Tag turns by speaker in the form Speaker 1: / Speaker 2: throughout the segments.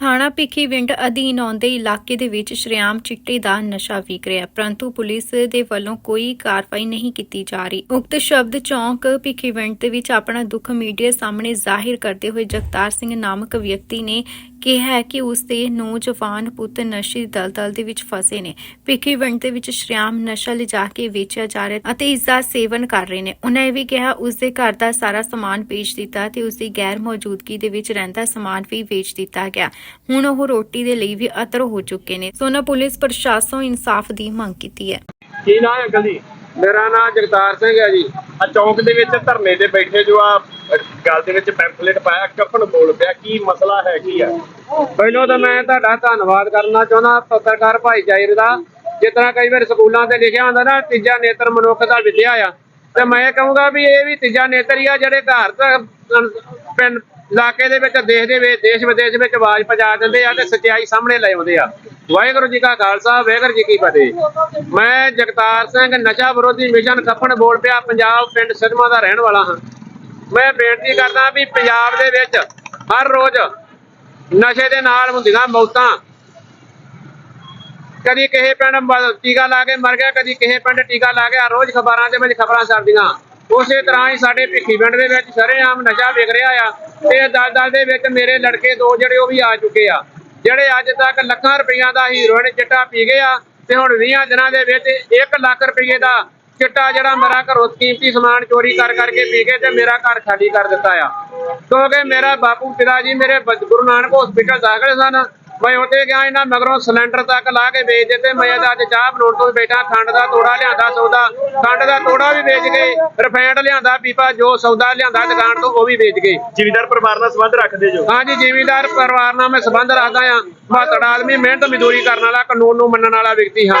Speaker 1: ਥਾਣਾ ਭਿੱਖੀਵਿੰਡ ਅਧੀਨ ਆਉਂਦੇ ਇਲਾਕੇ ਦੇ ਵਿੱਚ ਸ਼੍ਰਿਆਮ ਚਿੱਟੇ ਦਾ ਨਸ਼ਾ ਵਿਕ ਰਿਹਾ ਪਰੰਤੂ ਪੁਲਿਸ ਦੇ ਵੱਲੋਂ ਕੋਈ ਕਾਰਵਾਈ ਨਹੀਂ ਕੀਤੀ ਜਾ ਰਹੀ। ਉਕਤ ਸ਼ਬਦ ਚੌਂਕ ਭਿੱਖੀਵਿੰਡ ਦੇ ਵਿੱਚ ਆਪਣਾ ਦੁੱਖ ਮੀਡੀਆ ਸਾਹਮਣੇ ਜ਼ਾਹਿਰ ਕਰਦੇ ਹੋਏ ਜਗਤਾਰ ਸਿੰਘ ਨਾਮਕ ਵਿਅਕਤੀ ਨੇ ਕਿਹਾ ਕਿ ਉਸ ਦੇ ਨੌਜਵਾਨ ਪੁੱਤ ਨਸ਼ੇ ਦਲਦਲ ਦੇ ਵਿੱਚ ਫਸੇ ਨੇ। ਭਿੱਖੀਵਿੰਡ ਦੇ ਵਿੱਚ ਸ਼੍ਰੀਆਮ ਨਸ਼ਾ ਲਿਜਾ ਕੇ ਵੇਚਿਆ ਜਾ ਰਿਹਾ ਅਤੇ ਇਸ ਦਾ ਸੇਵਨ ਕਰ ਰਹੇ ਨੇ। ਉਹਨਾਂ ਇਹ ਵੀ ਕਿਹਾ, ਉਸ ਦੇ ਘਰ ਦਾ ਸਾਰਾ ਸਮਾਨ ਵੇਚ ਦਿੱਤਾ ਤੇ ਉਸ ਦੀ ਗੈਰ ਮੌਜੂਦਗੀ ਦੇ ਵਿੱਚ ਰਹਿੰਦਾ ਸਮਾਨ ਵੀ ਵੇਚ ਦਿੱਤਾ ਗਿਆ। ਹੁਣ ਉਹ ਰੋਟੀ ਦੇ ਲਈ ਵੀ ਅਤਰ ਹੋ ਚੁੱਕੇ ਨੇ। ਸੋਨਾ ਪੁਲਿਸ ਪ੍ਰਸ਼ਾਸਨ ਇਨਸਾਫ ਦੀ ਮੰਗ ਕੀਤੀ ਹੈ।
Speaker 2: ਕੀ ਨਾਂ ਹੈ ਅੰਕਲ
Speaker 3: ਮੇਰਾ ਨਾਮ ਜਗਤਾਰ ਸਿੰਘ ਹੈ ਜੀ।
Speaker 2: ਆ ਚੌਂਕ ਦੇ ਵਿੱਚ ਧਰਨੇ ਤੇ ਬੈਠੇ ਜੋ ਆ ਗੱਲ ਦੇ ਵਿੱਚ ਪੈਂਫਲੇਟ ਪਾਇਆ ਕਫਨ ਬੋਲ ਪਿਆ ਕੀ ਮਸਲਾ ਹੈ ਕੀ ਆ
Speaker 3: ਪਹਿਲਾਂ ਤਾਂ ਮੈਂ ਤੁਹਾਡਾ ਧੰਨਵਾਦ ਕਰਨਾ ਚਾਹੁੰਦਾ ਪੱਤਰਕਾਰ ਭਾਈਚਾਰੇ ਦਾ। ਜਿਸ ਤਰ੍ਹਾਂ ਕਈ ਵਾਰ ਸਕੂਲਾਂ ਤੇ ਲਿਖਿਆ ਹੁੰਦਾ ਨਾ ਤੀਜਾ ਨੇਤਰ ਮਨੁੱਖ ਦਾ ਵਿਦਿਆ ਆ। ਤੇ ਮੈਂ ਕਹੂੰਗਾ ਵੀ ਇਹ ਵੀ ਤੀਜਾ ਨੇਤਰ ਹੀ ਆ ਜਿਹੜੇ ਘਰ ਪਿੰਡ ਇਲਾਕੇ ਦੇ ਵਿੱਚ ਦੇਸ਼ ਦੇ ਵਿੱਚ ਦੇਸ਼ ਵਿਦੇਸ਼ ਵਿੱਚ ਆਵਾਜ਼ ਪਹੁੰਚਾ ਦਿੰਦੇ ਆ ਤੇ ਸੱਚਾਈ ਸਾਹਮਣੇ ਲੈ ਆਉਂਦੇ ਆ। ਵਾਹਿਗੁਰੂ ਜੀ ਕਾ ਖਾਲਸਾ, ਵਾਹਿਗੁਰੂ ਜੀ ਕੀ ਫਤਿਹ। ਮੈਂ ਜਗਤਾਰ ਸਿੰਘ, ਨਸ਼ਾ ਵਿਰੋਧੀ ਮਿਸ਼ਨ ਖੱਪਣ ਬੋਲ ਪਿਆ, ਪੰਜਾਬ ਪਿੰਡ ਸਿਧਮਾ ਦਾ ਰਹਿਣ ਵਾਲਾ ਹਾਂ। ਮੈਂ ਬੇਨਤੀ ਕਰਦਾ ਵੀ ਪੰਜਾਬ ਦੇ ਵਿੱਚ ਹਰ ਰੋਜ਼ ਨਸ਼ੇ ਦੇ ਨਾਲ ਹੁੰਦੀਆਂ ਮੌਤਾਂ। ਕਦੀ ਕਿਸੇ ਪਿੰਡ ਟੀਕਾ ਲਾ ਕੇ ਮਰ ਗਿਆ, ਕਦੀ ਕਿਸੇ ਪਿੰਡ ਟੀਕਾ ਲਾ ਗਿਆ ਰੋਜ਼ ਖਬਰਾਂ ਦੇ ਵਿੱਚ ਖਬਰਾਂ ਛਪਦੀਆਂ। ਉਸੇ ਤਰ੍ਹਾਂ ਹੀ ਸਾਡੇ ਭਿੱਖੀ ਪਿੰਡ ਦੇ ਵਿੱਚ ਸ਼ਰੇਆਮ ਨਸ਼ਾ ਵਿਕ ਰਿਹਾ ਆ ਤੇ ਦਲ ਦੇ ਵਿੱਚ ਮੇਰੇ ਲੜਕੇ ਦੋ ਜਿਹੜੇ ਉਹ ਵੀ ਆ ਚੁੱਕੇ ਆ। ਜਿਹੜੇ ਅੱਜ ਤੱਕ ਲੱਖਾਂ ਰੁਪਈਆ ਦਾ ਹੀਰੋਇਨ ਚਿੱਟਾ ਪੀ ਗਏ ਆ, ਤੇ ਹੁਣ 20 ਦਿਨਾਂ ਦੇ ਵਿੱਚ 1 ਲੱਖ ਰੁਪਈਏ ਦਾ ਚਿੱਟਾ ਜਿਹੜਾ ਮੇਰਾ ਘਰੋਂ ਕੀਮਤੀ ਸਮਾਨ ਚੋਰੀ ਕਰ ਕਰਕੇ ਪੀ ਕੇ ਤੇ ਮੇਰਾ ਘਰ ਖਾਲੀ ਕਰ ਦਿੱਤਾ ਆ। ਕਿਉਂਕਿ ਮੇਰਾ ਬਾਪੂ ਪਿਤਾ ਜੀ ਮੇਰੇ ਗੁਰੂ ਨਾਨਕ ਹਸਪੀਟਲ ਦਾਖਲ ਸਨ ਮੈਂ ਉੱਥੇ ਗਿਆ ਇਹਨਾਂ ਮਗਰੋਂ ਸਿਲੰਡਰ ਤੱਕ ਲਾ ਕੇ ਵੇਚ ਦਿੱਤੇ। ਮੈਂ ਤਾਂ ਅੱਜ ਚਾਹ ਬਣਾਉਣ ਤੋਂ ਬੈਠਾ ਖੰਡ ਦਾ ਤੋੜਾ ਲਿਆਂਦਾ ਸੌਦਾ। ਖੰਡ ਦਾ ਤੋੜਾ ਵੀ ਵੇਚ ਗਏ ਰਿਫਾਈਂਡ ਲਿਆਂਦਾ ਪੀਪਾ ਜੋ ਸੌਦਾ ਲਿਆਂਦਾ ਦੁਕਾਨ ਤੋਂ ਉਹ ਵੀ ਵੇਚ ਗਏ।
Speaker 2: ਜ਼ਿਮੀਦਾਰ ਪਰਿਵਾਰ ਨਾਲ ਸੰਬੰਧ ਰੱਖਦੇ ਜੋ?
Speaker 3: ਹਾਂਜੀ ਜ਼ਿਮੀਂਦਾਰ ਪਰਿਵਾਰ ਨਾਲ ਮੈਂ ਸੰਬੰਧ ਰੱਖਦਾ ਆ ਮਾਤੜ ਆਦਮੀ ਮਿਹਨਤ ਮਜ਼ਦੂਰੀ ਕਰਨ ਵਾਲਾ ਕਾਨੂੰਨ ਨੂੰ ਮੰਨਣ ਵਾਲਾ ਵਿਅਕਤੀ ਹਾਂ।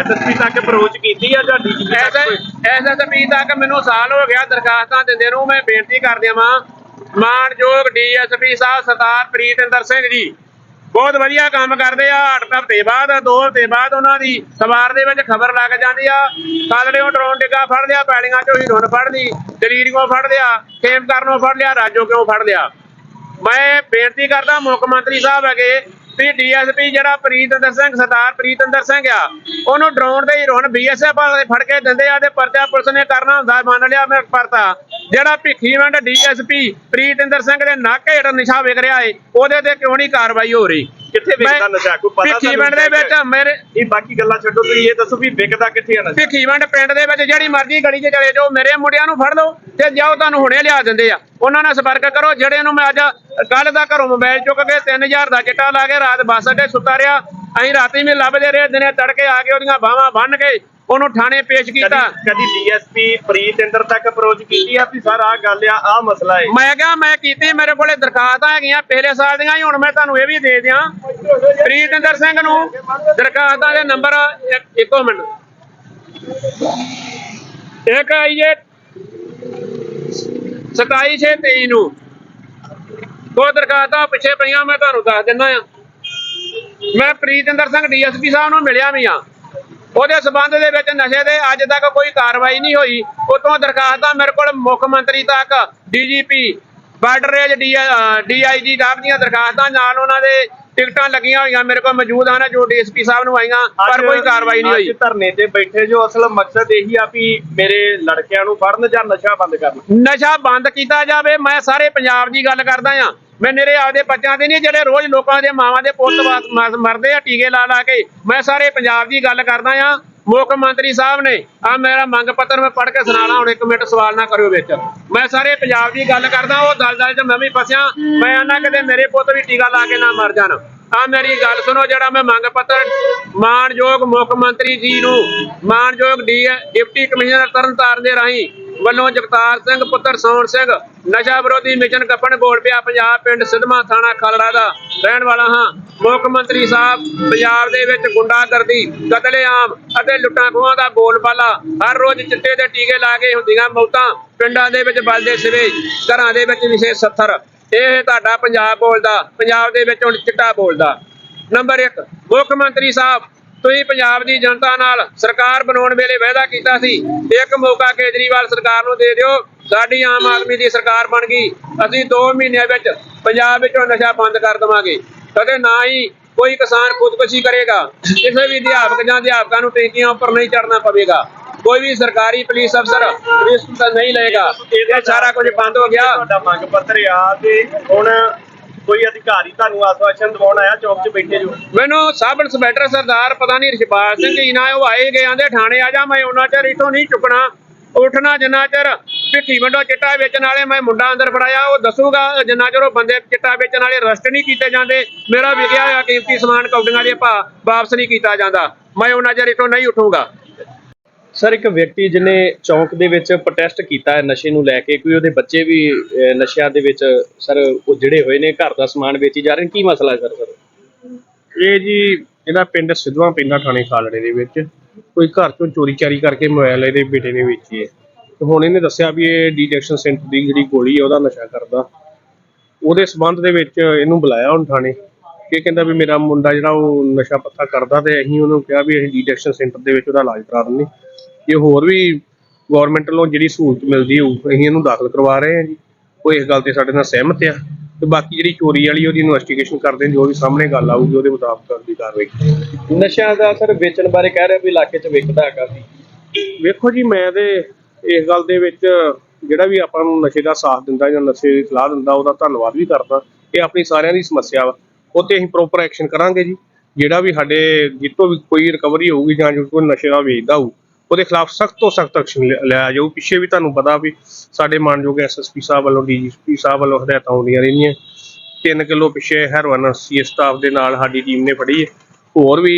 Speaker 2: ਐਸਐਸਪੀ ਤੱਕ ਅਪਰੋਚ ਕੀਤੀ ਆ ਜਾਂ ਡੀਜੀਪੀ?
Speaker 3: ਐਸਐਸਪੀ ਤੱਕ ਮੈਨੂੰ ਸਾਲ ਹੋ ਗਿਆ ਦਰਖਾਸਤਾਂ ਦਿੰਦੇ ਨੂੰ ਮੈਂ ਬੇਨਤੀ ਕਰ ਦਿਆਂ ਮਾਨਯੋਗ ਡੀਐਸਪੀ ਸਾਹਿਬ ਸਰਦਾਰ ਪ੍ਰੀਤਿੰਦਰ ਸਿੰਘ ਜੀ ਬਹੁਤ ਵਧੀਆ ਕੰਮ ਕਰਦੇ ਆ ਅੱਠ ਹਫ਼ਤੇ ਬਾਅਦ ਦੋ ਹਫ਼ਤੇ ਬਾਅਦ ਉਹਨਾਂ ਦੀ ਸਵਾਰ ਦੇ ਵਿੱਚ ਖਬਰ ਲੱਗ ਜਾਂਦੀ ਆ। ਕਾਲੜਿਓਂ ਡਰੋਨ ਡਿੱਗਾ ਫੜ ਲਿਆ ਪੈਲੀਆਂ ਚੋਂ ਹੀਰੋਨ ਫੜ ਲਈ ਦਲੀਰੀਓਂ ਫੜ ਲਿਆ ਖੇਮ ਕਰਨੋਂ ਫੜ ਲਿਆ ਰਾਜੋ ਕਿਉਂ ਫੜ ਲਿਆ? ਮੈਂ ਬੇਨਤੀ ਕਰਦਾ ਮੁੱਖ ਮੰਤਰੀ ਸਾਹਿਬ ਹੈਗੇ ਵੀ ਡੀਐਸਪੀ ਜਿਹੜਾ ਪ੍ਰੀਤਿੰਦਰ ਸਿੰਘ ਸਰਦਾਰ ਪ੍ਰੀਤਿੰਦਰ ਸਿੰਘ ਆ ਉਹਨੂੰ ਡਰੋਨ ਦੇ ਹੀਰੋਨ ਬੀਐਸਐਫ ਵਾਲੇ ਫੜ ਕੇ ਦਿੰਦੇ ਆ ਤੇ ਪਰਚਾ ਪੁਲਿਸ ਨੇ ਕਰਨਾ ਹੁੰਦਾ ਮੰਨ ਲਿਆ ਮੈਂ ਪਰਤਾ। ਜਿਹੜਾ ਭਿੱਖੀਵੰਡ ਡੀਐਸਪੀ ਪ੍ਰੀਤਿੰਦਰ ਸਿੰਘ ਦੇ ਨੱਕ ਹੇਠ ਨਿਸ਼ਾ ਵਿਕ ਰਿਹਾ ਏ ਉਹਦੇ ਤੇ ਕਿਉਂ ਨਹੀਂ ਕਾਰਵਾਈ ਹੋ ਰਹੀ?
Speaker 2: ਕਿੱਥੇ ਵਿਕਦਾ ਨਸ਼ਾ? ਕੋਈ ਪਤਾ
Speaker 3: ਭਿੱਖੀਵਿੰਡ ਦੇ ਵਿੱਚ ਮੇਰੇ
Speaker 2: ਇਹ ਬਾਕੀ ਗੱਲਾਂ ਛੱਡੋ ਤੁਸੀਂ ਇਹ ਦੱਸੋ ਵੀ ਵਿਕਦਾ ਕਿੱਥੇ ਆ ਨਸ਼ਾ?
Speaker 3: ਭਿੱਖੀਵੰਡ ਪਿੰਡ ਦੇ ਵਿੱਚ ਜਿਹੜੀ ਮਰਜ਼ੀ ਗਲੀ 'ਚ ਚਲੇ ਜਾਓ ਮੇਰੇ ਮੁੰਡਿਆਂ ਨੂੰ ਫੜ ਲਓ ਤੇ ਜਾਓ ਤੁਹਾਨੂੰ ਹੁਣੇ ਲਿਆ ਦਿੰਦੇ ਆ। ਉਹਨਾਂ ਨਾਲ ਸੰਪਰਕ ਕਰੋ ਜਿਹੜੇ ਨੂੰ ਮੈਂ ਅੱਜ ਕੱਲ ਦਾ ਘਰੋਂ ਮੋਬਾਈਲ ਚੁੱਕ ਕੇ 3000 ਦਾ ਚਿੱਟਾ ਲਾ ਕੇ ਰਾਤ ਬੱਸ ਅੱਡੇ ਸੁੱਤਾ ਰਿਹਾ ਅਸੀਂ ਰਾਤੀ ਵੀ ਲੱਭਦੇ ਰਹੇ ਦਿਨੇ ਤੜਕੇ ਆ ਕੇ ਉਹਦੀਆਂ ਬਾਹਾਂ ਬੰਨ ਕੇ ਉਹਨੂੰ ਥਾਣੇ ਪੇਸ਼ ਕੀਤਾ।
Speaker 2: ਕਦੀ ਡੀਐਸਪੀ ਪ੍ਰੀਤਿੰਦਰ ਤੱਕ ਅਪਰੋਚ ਕੀਤੀ ਆ ਵੀ ਸਰ ਆਹ ਗੱਲ ਆ ਆਹ ਮਸਲਾ ਹੈ
Speaker 3: ਮੈਂ ਕਿਹਾ ਮੈਂ ਕੀਤੀ ਮੇਰੇ ਕੋਲੇ ਦਰਖਾਸਤਾਂ ਹੈਗੀਆਂ ਪਹਿਲੇ ਸਾਲ ਦੀਆਂ ਹੀ ਹੁਣ ਮੈਂ ਤੁਹਾਨੂੰ ਇਹ ਵੀ ਦੇ ਦਿਆਂ। ਪ੍ਰੀਤਿੰਦਰ ਸਿੰਘ ਨੂੰ ਦਰਖਾਸਤਾਂ ਦੇ ਨੰਬਰ ਇੱਕੋ ਮਿੰਟ। ਇੱਕ ਆਈਏ 27623 ਨੂੰ। ਉਹ ਦਰਖਾਸਤਾਂ ਪਿੱਛੇ ਪਈਆਂ, ਮੈਂ ਤੁਹਾਨੂੰ ਦੱਸ ਦਿੰਦਾ ਆ ਮੈਂ ਪ੍ਰੀਤਿੰਦਰ ਸਿੰਘ ਡੀਐਸਪੀ ਸਾਹਿਬ ਨੂੰ ਮਿਲਿਆ ਵੀ ਆ ਉਹਦੇ ਸਬੰਧ ਦੇ ਵਿੱਚ ਨਸ਼ੇ ਦੇ ਅੱਜ ਤੱਕ ਕੋਈ ਕਾਰਵਾਈ ਨਹੀਂ ਹੋਈ। ਉਤੋਂ ਦਰਖਾਸਤਾਂ ਮੇਰੇ ਕੋਲ ਮੁੱਖ ਮੰਤਰੀ ਤੱਕ, ਡੀਜੀਪੀ ਬਾਰਡਰ ਰੇਂਜ ਡੀਆਈਜੀ ਸਾਹਿਬ ਦੀਆਂ ਦਰਖਾਸਤਾਂ, ਨਾਲ ਉਹਨਾਂ ਦੇ ਟਿਕਟਾਂ ਲੱਗੀਆਂ ਹੋਈਆਂ ਮੇਰੇ ਕੋਲ ਮੌਜੂਦ ਹਨ ਜੋ ਡੀਐਸਪੀ ਸਾਹਿਬ ਨੂੰ ਆਈਆਂ ਪਰ ਕੋਈ ਕਾਰਵਾਈ ਨਹੀਂ ਹੋਈ।
Speaker 2: ਅੱਜ ਧਰਨੇ ਤੇ ਬੈਠੇ ਜੋ ਅਸਲ ਮਕਸਦ ਇਹੀ ਆ ਵੀ ਮੇਰੇ ਲੜਕਿਆਂ ਨੂੰ ਫੜਨ ਜਾਂ ਨਸ਼ਾ ਬੰਦ ਕਰਨ।
Speaker 3: ਨਸ਼ਾ ਬੰਦ ਕੀਤਾ ਜਾਵੇ ਮੈਂ ਸਾਰੇ ਪੰਜਾਬ ਦੀ ਗੱਲ ਕਰਦਾ ਆ ਮੈਂ ਨੇਰੇ ਆਪਦੇ ਬੱਚਿਆਂ ਦੇ ਨਹੀਂ ਜਿਹੜੇ ਰੋਜ਼ ਲੋਕਾਂ ਦੇ ਮਾਵਾਂ ਦੇ ਪੁੱਤ ਮਰਦੇ ਆ ਟੀਕੇ ਲਾ ਲਾ ਕੇ ਮੈਂ ਸਾਰੇ ਪੰਜਾਬ ਦੀ ਗੱਲ ਕਰਦਾ ਆ ਮੁੱਖ ਮੰਤਰੀ ਸਾਹਿਬ ਨੇ ਆ ਮੇਰਾ ਮੰਗ ਪੱਤਰ ਮੈਂ ਪੜ੍ਹ ਕੇ ਸੁਣਾਣਾ ਹੁਣ ਇੱਕ ਮਿੰਟ ਸਵਾਲ ਨਾ ਕਰਿਓ ਵਿੱਚ। ਮੈਂ ਸਾਰੇ ਪੰਜਾਬ ਦੀ ਗੱਲ ਕਰਦਾ, ਉਹ ਦਲਦਲ 'ਚ ਮੈਂ ਵੀ ਫਸਿਆ, ਮੈਂ ਆਨਾ ਕਿਤੇ ਮੇਰੇ ਪੁੱਤ ਵੀ ਟੀਕਾ ਲਾ ਕੇ ਨਾ ਮਰ ਜਾਣ। ਆ ਮੇਰੀ ਗੱਲ ਸੁਣੋ, ਜਿਹੜਾ ਮੈਂ ਮੰਗ ਪੱਤਰ ਮਾਨਯੋਗ ਮੁੱਖ ਮੰਤਰੀ ਜੀ ਨੂੰ, ਮਾਨਯੋਗ ਡੀ ਡਿਪਟੀ ਕਮਿਸ਼ਨਰ ਤਰਨਤਾਰਨ ਦੇ ਰਾਹੀਂ ਵੱਲੋਂ ਜਗਤਾਰ ਸਿੰਘ, ਪੁੱਤਰ ਸੋਹਣ ਸਿੰਘ, ਨਸ਼ਾ ਵਿਰੋਧੀ ਮਿਸ਼ਨ ਕੱਪਣ ਬੋਲ ਪਿਆ ਪੰਜਾਬ ਪਿੰਡ ਸਿਧਮਾ ਥਾਣਾ ਖਾਲੜਾ ਦਾ। ਰਹਿਣ ਵਾਲਾ ਹਾਂ, ਮੁੱਖ ਮੰਤਰੀ ਸਾਹਿਬ, ਪੰਜਾਬ ਦੇ ਵਿੱਚ ਗੁੰਡਾਗਰਦੀ, ਕਤਲੇਆਮ ਅਤੇ ਲੁੱਟਾਂ ਖੋਹਾਂ ਦਾ ਬੋਲਬਾਲਾ। ਹਰ ਰੋਜ਼ ਚਿੱਟੇ ਦੇ ਟੀਕੇ ਲਾ ਕੇ ਹੁੰਦੀਆਂ ਮੌਤਾਂ, ਪਿੰਡਾਂ ਦੇ ਵਿੱਚ ਬਲਦੇ ਸਿਰੇ ਘਰਾਂ ਦੇ ਵਿੱਚ ਵਿਸ਼ੇ 70 ਇਹ ਤੁਹਾਡਾ ਪੰਜਾਬ ਬੋਲਦਾ, ਪੰਜਾਬ ਦੇ ਵਿੱਚ ਹੁਣ ਚਿੱਟਾ ਬੋਲਦਾ। ਨੰਬਰ 1 ਮੁੱਖ ਮੰਤਰੀ ਸਾਹਿਬ ਤੁਸੀਂ ਪੰਜਾਬ ਦੀ ਜਨਤਾ ਨਾਲ ਸਰਕਾਰ ਬਣਾਉਣ ਵੇਲੇ ਵਾਅਦਾ ਕੀਤਾ ਸੀ ਇੱਕ ਮੌਕਾ ਕੇਜਰੀਵਾਲ ਸਰਕਾਰ ਨੂੰ ਦੇ ਦਿਓ, ਸਾਡੀ ਆਮ ਆਦਮੀ ਦੀ ਸਰਕਾਰ ਬਣ ਗਈ। ਅਸੀਂ 2 ਮਹੀਨਿਆਂ ਵਿੱਚ ਪੰਜਾਬ ਵਿੱਚੋਂ ਨਸ਼ਾ ਬੰਦ ਕਰ ਦੇਵਾਂਗੇ। ਕਦੇ ਨਾ ਹੀ ਕੋਈ ਕਿਸਾਨ ਖੁਦਕੁਸ਼ੀ ਕਰੇਗਾ। ਕਿਸੇ ਵੀ ਅਧਿਆਪਕ ਜਾਂ ਅਧਿਆਪਕਾਂ ਨੂੰ ਟੈਂਕੀਆਂ ਉੱਪਰ ਨਹੀਂ ਚੜਨਾ ਪਵੇਗਾ। ਕੋਈ ਵੀ ਸਰਕਾਰੀ ਪੁਲਿਸ ਅਫਸਰ ਰਿਸਕ ਨਹੀਂ ਲਏਗਾ। ਇਹ ਸਾਰਾ ਕੁਝ ਬੰਦ ਹੋ ਗਿਆ।
Speaker 2: ਤੁਹਾਡਾ ਮੰਗ ਪੱਤਰ ਆ ਤੇ ਹੁਣ ਕੋਈ ਅਧਿਕਾਰੀ ਤੁਹਾਨੂੰ ਆਸਵਾਸ਼ਨ ਦਿਵਾਉਣ ਆਇਆ, ਚੌਕ 'ਚ ਬੈਠੇ ਜੋ?
Speaker 3: ਮੈਨੂੰ ਸਬ ਇੰਸਪੈਕਟਰ ਸਰਦਾਰ, ਪਤਾ ਨਹੀਂ ਰਿਸ਼ਪਾਲ ਸਿੰਘ ਜੀ ਨਾ, ਉਹ ਆਏ ਗਏ, ਆਂਦੇ ਥਾਣੇ ਆ ਜਾ, ਮੈਂ ਉਹਨਾਂ ਚਿਰ ਇਥੋਂ ਨਹੀਂ ਚੁੱਕਣਾ। ਉੱਠਣਾ ਜਿੰਨਾ ਚਿਰ ਭਿੱਠੀ ਵੰਡੋ, ਚਿੱਟਾ ਵੇਚਣ ਵਾਲੇ ਮੈਂ ਮੁੰਡਾ ਅੰਦਰ ਫੜਾਇਆ, ਉਹ ਦੱਸੂਗਾ ਜਿੰਨਾ ਚਿਰ ਉਹ ਬੰਦੇ ਚਿੱਟਾ ਵੇਚਣ ਵਾਲੇ ਰਸਟ ਨਹੀਂ ਕੀਤੇ ਜਾਂਦੇ। ਮੇਰਾ ਵਿਕਿਆ ਹੋਇਆ ਕੀਮਤੀ ਸਮਾਨ ਕੌਡੀਆਂ ਦੇ ਭਾ, ਵਾਪਸ ਨਹੀਂ ਕੀਤਾ ਜਾਂਦਾ। ਮੈਂ ਉਹਨਾਂ ਚਿਰ ਇਥੋਂ ਨਹੀਂ ਉੱਠੂਗਾ।
Speaker 4: ਸਰ ਇੱਕ ਵਿਅਕਤੀ ਜਿਹਨੇ ਚੌਂਕ ਦੇ ਵਿੱਚ ਪ੍ਰੋਟੈਸਟ ਕੀਤਾ ਹੈ ਨਸ਼ੇ ਨੂੰ ਲੈ ਕੇ ਕੋਈ ਉਹਦੇ ਬੱਚੇ ਵੀ ਅਹ, ਨਸ਼ਿਆਂ ਦੇ ਵਿੱਚ ਸਰ ਉਹ ਜਿਹੜੇ ਹੋਏ ਨੇ ਘਰ ਦਾ ਸਮਾਨ ਵੇਚੀ ਜਾ ਰਹੇ ਨੇ ਕੀ ਮਸਲਾ ਹੈ ਸਰ ਸਰ?
Speaker 5: ਇਹ ਜੀ ਇਹਦਾ ਪਿੰਡ ਸਿੱਧਵਾਂ ਪਿੰਡਾ ਥਾਣੇ ਖਾਲੜੇ ਦੇ ਵਿੱਚ ਕੋਈ ਘਰ ਚੋਂ ਚੋਰੀ ਚਾਰੀ ਕਰਕੇ ਮੋਬਾਈਲ ਇਹਦੇ ਬੇਟੇ ਨੇ ਵੇਚੀ ਹੈ। ਤੇ ਹੁਣ ਇਹਨੇ ਦੱਸਿਆ ਵੀ ਇਹ ਡੀਟੈਕਸ਼ਨ ਸੈਂਟਰ ਦੀ ਜਿਹੜੀ ਗੋਲੀ ਹੈ ਉਹਦਾ ਨਸ਼ਾ ਕਰਦਾ। ਉਹਦੇ ਸਬੰਧ ਦੇ ਵਿੱਚ ਇਹਨੂੰ ਬੁਲਾਇਆ ਹੁਣ ਥਾਣੇ। ਇਹ ਕਹਿੰਦਾ ਵੀ ਮੇਰਾ ਮੁੰਡਾ ਜਿਹੜਾ ਉਹ ਨਸ਼ਾ ਪੱਤਾ ਕਰਦਾ ਤੇ ਅਸੀਂ ਉਹਨੂੰ ਕਿਹਾ ਵੀ ਅਸੀਂ ਡੀਟੈਕਸ਼ਨ ਸੈਂਟਰ ਦੇ ਵਿੱਚ ਉਹਦਾ ਇਲਾਜ ਕਰਾ ਦਿੰਦੇ ਇਹ ਹੋਰ ਵੀ ਗਵਰਨਮੈਂਟ ਵੱਲੋਂ ਜਿਹੜੀ ਸਹੂਲਤ ਮਿਲਦੀ ਹੋਊ ਅਸੀਂ ਇਹਨੂੰ ਦਾਖਲ ਕਰਵਾ ਰਹੇ ਹਾਂ ਜੀ। ਉਹ ਇਸ ਗੱਲ ਤੇ ਸਾਡੇ ਨਾਲ ਸਹਿਮਤ ਆ। ਤੇ ਬਾਕੀ ਜਿਹੜੀ ਚੋਰੀ ਵਾਲੀ ਉਹਦੀ ਇਨਵੈਸਟੀਗੇਸ਼ਨ ਕਰਦੇ ਹਾਂ ਜੋ ਵੀ ਸਾਹਮਣੇ ਗੱਲ ਆਊਗੀ ਉਹਦੇ ਮੁਤਾਬਕ ਅਗਲੀ ਕਾਰਵਾਈ
Speaker 4: ਨਸ਼ਿਆਂ ਦਾ ਸਰ ਵੇਚਣ ਬਾਰੇ ਕਹਿ ਰਿਹਾ ਵੀ ਇਲਾਕੇ 'ਚ ਵਿਕਦਾ ਹੈ ਕਾਫੀ
Speaker 5: ਵੇਖੋ ਜੀ ਮੈਂ ਤੇ ਇਸ ਗੱਲ ਦੇ ਵਿੱਚ ਜਿਹੜਾ ਵੀ ਆਪਾਂ ਨੂੰ ਨਸ਼ੇ ਦਾ ਸਾਥ ਦਿੰਦਾ ਜਾਂ ਨਸ਼ੇ ਦੀ ਸਲਾਹ ਦਿੰਦਾ ਉਹਦਾ ਧੰਨਵਾਦ ਵੀ ਕਰਦਾ। ਇਹ ਆਪਣੀ ਸਾਰਿਆਂ ਦੀ ਸਮੱਸਿਆ ਵਾ। ਉਹ ਤੇ ਅਸੀਂ ਪ੍ਰੋਪਰ ਐਕਸ਼ਨ ਕਰਾਂਗੇ ਜੀ। ਜਿਹੜਾ ਵੀ ਸਾਡੇ ਜਿੱਤੋਂ ਵੀ ਕੋਈ ਰਿਕਵਰੀ ਹੋਊਗੀ ਜਾਂ ਜੋ ਕੋਈ ਨਸ਼ੇ ਦਾ ਵੇਚਦਾ ਹੋਊ ਉਹਦੇ ਖਿਲਾਫ ਸਖਤ ਤੋਂ ਸਖਤ ਐਕਸ਼ਨ ਲਿਆ ਜਾਊ। ਪਿੱਛੇ ਵੀ ਤੁਹਾਨੂੰ ਪਤਾ ਵੀ ਸਾਡੇ ਮਾਨਯੋਗ ਐਸਐਸਪੀ ਸਾਹਿਬ ਵੱਲੋਂ, ਡੀਜੀਪੀ ਸਾਹਿਬ ਵੱਲੋਂ ਹਦਾਇਤਾਂ ਆਉਂਦੀਆਂ ਰਹਿੰਦੀਆਂ। 3 ਕਿਲੋ ਪਿੱਛੇ ਹੈਰੋਇਨ ਸੀ ਸਟਾਫ ਦੇ ਨਾਲ ਸਾਡੀ ਟੀਮ ਨੇ ਫੜੀ ਹੈ। ਹੋਰ ਵੀ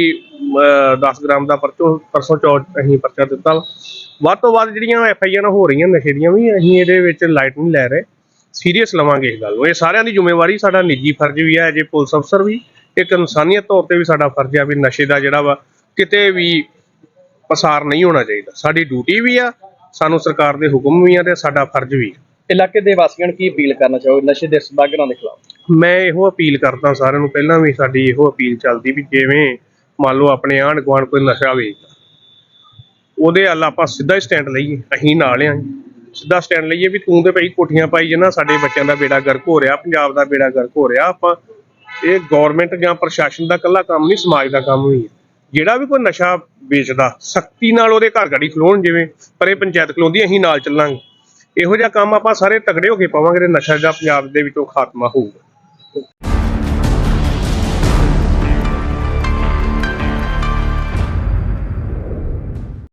Speaker 5: 10 ਗ੍ਰਾਮ ਦਾ ਪਰਚੋ ਪਰਸੋਂ ਚੌਥ ਅਸੀਂ ਪਰਚਾ ਦਿੱਤਾ ਵਾ। ਵੱਧ ਤੋਂ ਵੱਧ ਜਿਹੜੀਆਂ ਐਫ ਆਈ ਆਰ ਹੋ ਰਹੀਆਂ ਨਸ਼ੇ ਦੀਆਂ ਵੀ, ਅਸੀਂ ਇਹਦੇ ਵਿੱਚ ਲਾਈਟ ਨਹੀਂ ਲੈ ਰਹੇ। ਸੀਰੀਅਸ ਲਵਾਂਗੇ ਇਸ ਗੱਲ ਨੂੰ। ਇਹ ਸਾਰਿਆਂ ਦੀ ਜ਼ਿੰਮੇਵਾਰੀ ਸਾਡਾ ਨਿੱਜੀ ਫਰਜ਼ ਵੀ ਹੈ, ਜੇ ਪੁਲਿਸ ਅਫਸਰ ਵੀ ਇੱਕ ਇਨਸਾਨੀਅਤ ਤੌਰ ਤੇ ਵੀ ਸਾਡਾ ਫਰਜ਼ ਹੈ ਵੀ ਨਸ਼ੇ ਦਾ ਜਿਹੜਾ ਵਾ, ਕਿਤੇ ਵੀ ਪਸਾਰ ਨਹੀਂ ਹੋਣਾ ਚਾਹੀਦਾ। ਸਾਡੀ ਡਿਊਟੀ ਵੀ ਆ ਸਾਨੂੰ ਸਰਕਾਰ ਦੇ ਹੁਕਮ ਵੀ ਆ ਤੇ ਸਾਡਾ ਫਰਜ਼ ਵੀ ਆ।
Speaker 4: ਇਲਾਕੇ ਦੇ ਵਾਸੀਆਂ ਨੂੰ ਕੀ ਅਪੀਲ ਕਰਨਾ ਚਾਹੋਗੇ? ਨਸ਼ੇ ਦੇ ਸਦਾਗਰਾਂ ਦੇ ਖਿਲਾਫ।
Speaker 5: ਮੈਂ ਇਹੋ ਅਪੀਲ ਕਰਦਾ ਸਾਰਿਆਂ ਨੂੰ ਪਹਿਲਾਂ ਵੀ ਸਾਡੀ ਇਹੋ ਅਪੀਲ ਚੱਲਦੀ ਵੀ ਜਿਵੇਂ ਮੰਨ ਲਓ ਆਪਣੇ ਆਂਢ ਗੁਆਂਢ ਕੋਈ ਨਸ਼ਾ ਵੇਚਦਾ ਉਹਦੇ ਹੱਲ ਆਪਾਂ ਸਿੱਧਾ ਹੀ ਸਟੈਂਡ ਲਈਏ ਅਸੀਂ ਨਾਲ ਆਂ ਸਿੱਧਾ ਸਟੈਂਡ ਲਈਏ ਵੀ ਤੂੰ ਤੇ ਭਾਈ ਕੋਠੀਆਂ ਪਾਈ ਜਨਾ ਸਾਡੇ ਬੱਚਿਆਂ ਦਾ ਬੇੜਾ ਗਰਕ ਹੋ ਰਿਹਾ ਪੰਜਾਬ ਦਾ ਬੇੜਾ ਗਰਕ ਹੋ ਰਿਹਾ ਆਪਾਂ ਇਹ ਗਵਰਨਮੈਂਟ ਜਾਂ ਪ੍ਰਸ਼ਾਸਨ ਦਾ ਇਕੱਲਾ ਕੰਮ ਨਹੀਂ ਸਮਾਜ ਦਾ ਕੰਮ ਵੀ ਹੈ। ਜਿਹੜਾ ਵੀ ਕੋਈ ਨਸ਼ਾ ਵੇਚਦਾ, ਸਖਤੀ ਨਾਲ ਉਹਦੇ ਘਰ ਗਾੜੀ ਖਲੋਣ ਜਿਵੇਂ, ਪਰ ਇਹ ਪੰਚਾਇਤ ਖਲੋਂਦੀ, ਅਸੀਂ ਨਾਲ ਚੱਲਾਂਗੇ। ਇਹੋ ਜਿਹਾ ਕੰਮ ਆਪਾਂ ਸਾਰੇ ਤਗੜੇ ਹੋ ਕੇ ਪਾਵਾਂਗੇ ਤੇ ਨਸ਼ਾ ਜਿਹੜਾ ਪੰਜਾਬ ਦੇ ਵਿੱਚੋਂ ਖਾਤਮਾ ਹੋਊਗਾ।